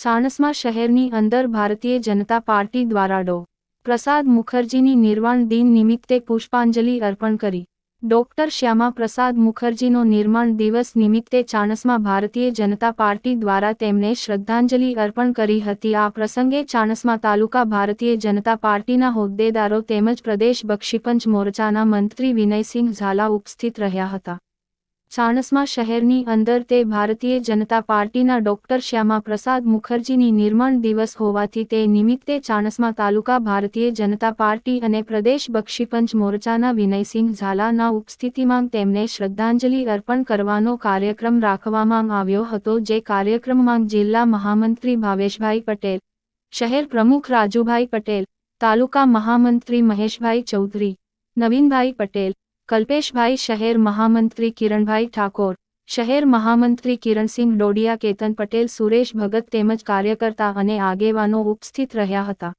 ચાણસ્મા શહેરની અંદર ભારતીય જનતા પાર્ટી દ્વારા ડો. પ્રસાદ મુખર્જીની નિર્વાણ દિન નિમિત્તે પુષ્પાંજલિ અર્પણ કરી. ડોક્ટર શ્યામા પ્રસાદ મુખર્જીનો નિર્માણ દિવસ નિમિત્તે ચાણસમાં ભારતીય જનતા પાર્ટી દ્વારા તેમને શ્રદ્ધાંજલિ અર્પણ કરી હતી. આ પ્રસંગે ચાણસમાં તાલુકા ભારતીય જનતા પાર્ટીના હોદ્દેદારો તેમજ પ્રદેશ બક્ષીપંચ મોરચાના મંત્રી વિનયસિંહ ઝાલા ઉપસ્થિત રહ્યા હતા. ચાણસ્મા શહેરની અંદર તે ભારતીય જનતા પાર્ટીના ડોક્ટર શ્યામા પ્રસાદ મુખર્જીની નિર્માણ દિવસ હોવાથી તે નિમિત્તે ચાણસ્મા તાલુકા ભારતીય જનતા પાર્ટી અને પ્રદેશ બક્ષીપંચ મોરચાના વિનયસિંહ ઝાલાના ઉપસ્થિતિમાં તેમને શ્રદ્ધાંજલિ અર્પણ કરવાનો કાર્યક્રમ રાખવામાં આવ્યો હતો, જે કાર્યક્રમમાં જિલ્લા મહામંત્રી ભાવેશભાઈ પટેલ, શહેર પ્રમુખ રાજુભાઈ પટેલ, તાલુકા મહામંત્રી મહેશભાઈ ચૌધરી, નવીનભાઈ પટેલ કલ્પેશભાઈ, શહેર મહામંત્રી કિરણભાઈ ઠાકોર, શહેર મહામંત્રી કિરણસિંહ ડોડિયા કેતન પટેલ, સુરેશ ભગત તેમજ કાર્યકર્તા અને આગેવાનો ઉપસ્થિત રહ્યા હતા.